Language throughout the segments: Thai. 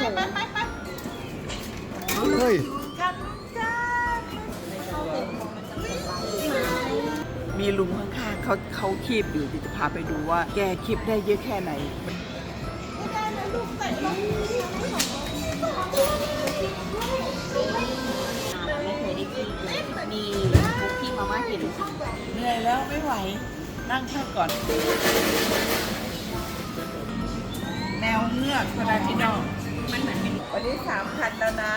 ไปไปไปไปเฮ้ย กันจ้ามีลุงข้างๆเขาเขาคีบอยู่เดี๋ยวจะพาไปดูว่า แกคีบได้เยอะแค่ไหนมันไม่ได้นะลูกใส่ลงไม่เคยได้กินเลยมีคุกที่มาม่าเห็นเหนื่อยแล้วไม่ไหว นั่งพักก่อน แนวเงือกพนาพี่น้อง มันเหมือนเป็นวันนี้สามพันแล้วนะ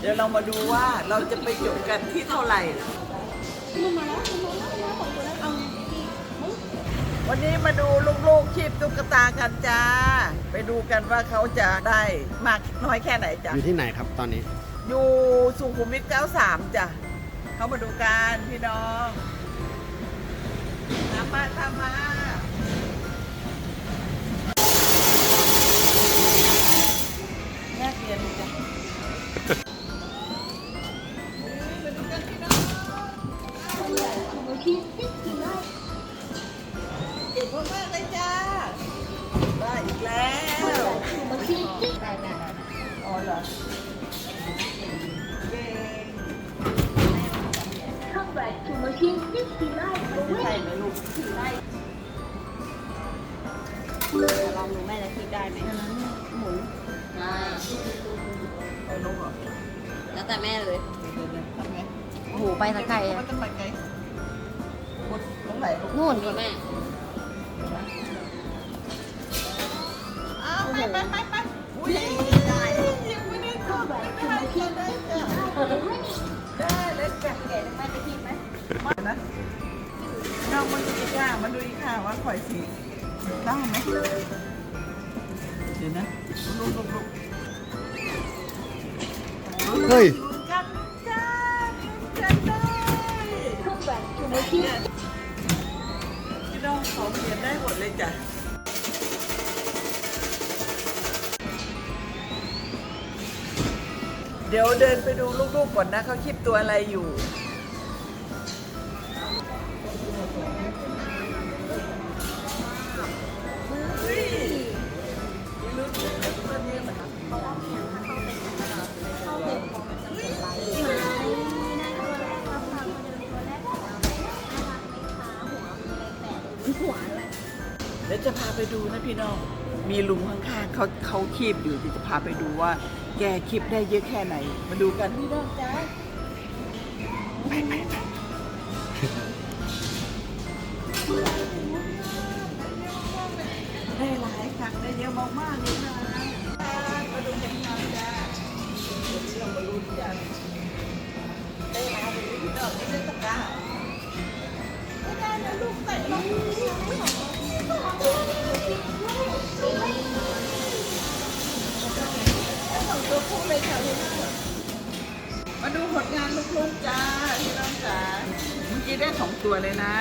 เดี๋ยวเรามาดูว่าเราจะไปจบกันที่เท่าไหร่ วันนี้มาดูลูกๆคีบตุ๊กตากันจ้า ไปดูกันว่าเขาจะได้มากน้อยแค่ไหนจ้ะ อยู่ที่ไหนครับตอนนี้ อยู่สุขุมวิท 93 จ้ะ เขามาดูกันพี่น้องตามมาตามมา แล้วแต่แม่เลยเดี๋ยวๆทำไงโอ้โหไปสักไกลอะ มันจะไปไกลกดตรงไหนลูกนู่นดิแม่ อ้าวไปไปไปไปอุ้ยได้ยังไม่ได้กดไม่ได้จะได้จ้ะได้เลยจ้ะเก๋แม่จะคิดไหมมานะน้องมันดูอีกค่ะมันดูอีกค่ะว่าข่อยสีได้ไหมเดี๋ยวนะลูกลูกลูก เฮ้ยพี่น้องเขาเขียนได้หมดเลยจ้ะเดี๋ยวเดินไปดูลูกๆก่อนนะเขาคิดตัวอะไรอยู่ ไปดูนะพี่น้อง มีลุงข้างๆเขาเขาคีบอยู่เดี๋ยวจะพาไปดูว่า แกคีบได้เยอะแค่ไหน มาดูกันพี่น้องจ้าไปไปไปได้หลายครั้งได้เยอะมากๆเลยนะมาดูกันครับจ้าเดี๋ยวเรามาลุ้นกันได้หลายเลยพี่น้องไม่ได้ตะกร้าไม่ได้นะลูกใส่ลงตัวผู้เลยค่ะ มาดูผลงานลูกๆจ้าพี่น้องจ๋าเมื่อกี้ได้สองตัวเลยนะ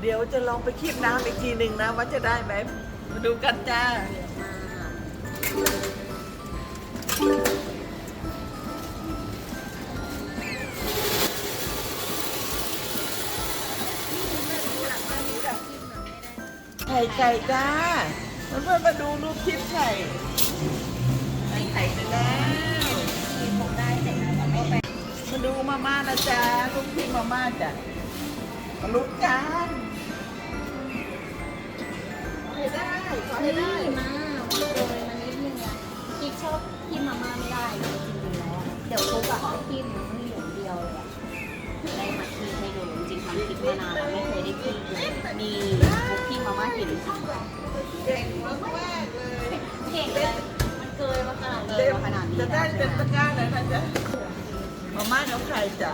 เดี๋ยวจะลองไปคีบน้ำอีกทีหนึ่งนะว่าจะได้ไหมมาดูกันจ้าไข่ไก่จ้าเพื่อนๆมาดูรูปคลิปไข่ไข่ไข่ไปแล้วมาดูมาม่านะจ๊ะรูปคลิปมาม่าจ้ะมาลุ้นกัน ให้ได้ขอให้ได้มาโดยมันนิดนึงอะกิ๊กชอบกินมาม่าไม่ได้เลยจริงๆแล้วอะเดี๋ยวทุกอะให้กินมันเหลืองเดียวเลยอะได้มาทีให้ดูจริงๆทำคลิปมานานแล้วไม่เคยได้กินเลยมีคุกที่มาม่าเห็นเก่งมากมากเลยเก่งเลยมันเกยมาขนาดเลยเต็มาขนาดนี้จะได้เต็มใช่ตะกร้าเลยนะจ๊ะมาม่าน้ำไข่จ้ะ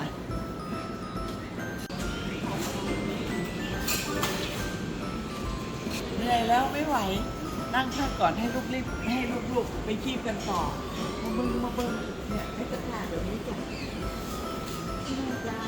แล้วไม่ไหว นั่งพักก่อนให้ลูกรีบให้ลูกๆไปคีบกันต่อมาเบิ้งมาเบิ้งเนี่ยให้ตะกร้าแบบนี้จ้ะนี่จ้ะ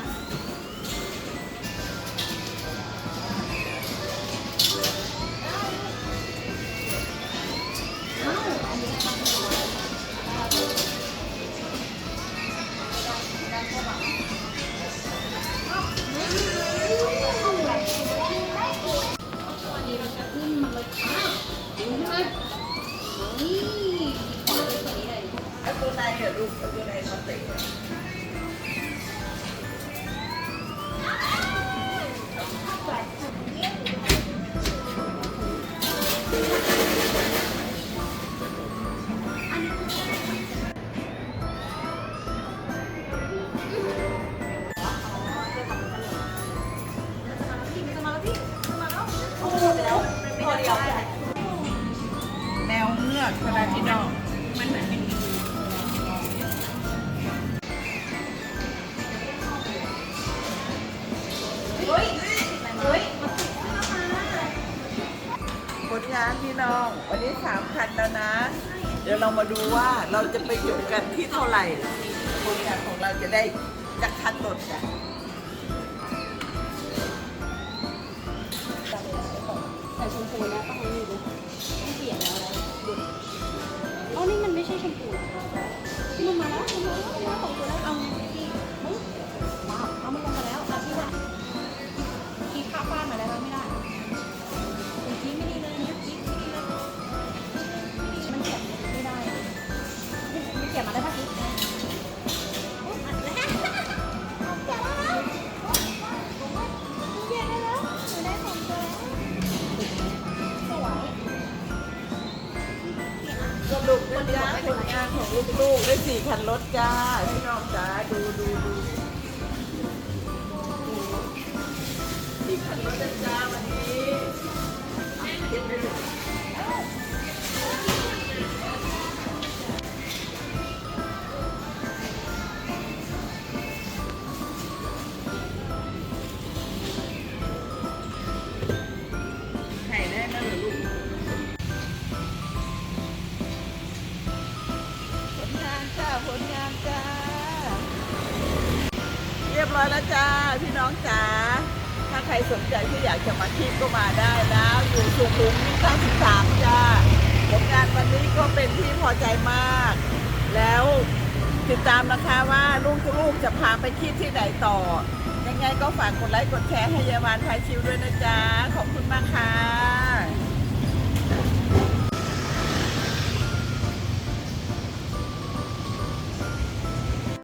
พี่น้อง วันนี้สามคันแล้วนะ เดี๋ยวเรามาดูว่าเราจะไปจบกันที่เท่าไหร่ผลงานของเราจะได้จะคันหมดอะแต่ชมพูนะต้องนี่ดูต้องเปลี่ยนแล้วนะดูอ๋อนี่มันไม่ใช่ชมพูที่มันมาแล้วมันมาแล้วของตัวแล้วเอาไง ลูกๆได้สี่คันรถจ้าพี่น้องจ้าดูดู ร้อยแล้วจ้าพี่น้องจ๋าถ้าใครสนใจที่อยากจะมาที่ก็มาได้นะอยู่สุขุมวิท93จ้าผลงานวันนี้ก็เป็นที่พอใจมาก แล้วติดตามนะคะว่าลูกๆจะพาไปคิดที่ไหนต่อ ยังไงก็ฝากกดไลค์กดแชร์ให้ยายมานพายชิวด้วยนะจ๊ะ ขอบคุณมากค่ะ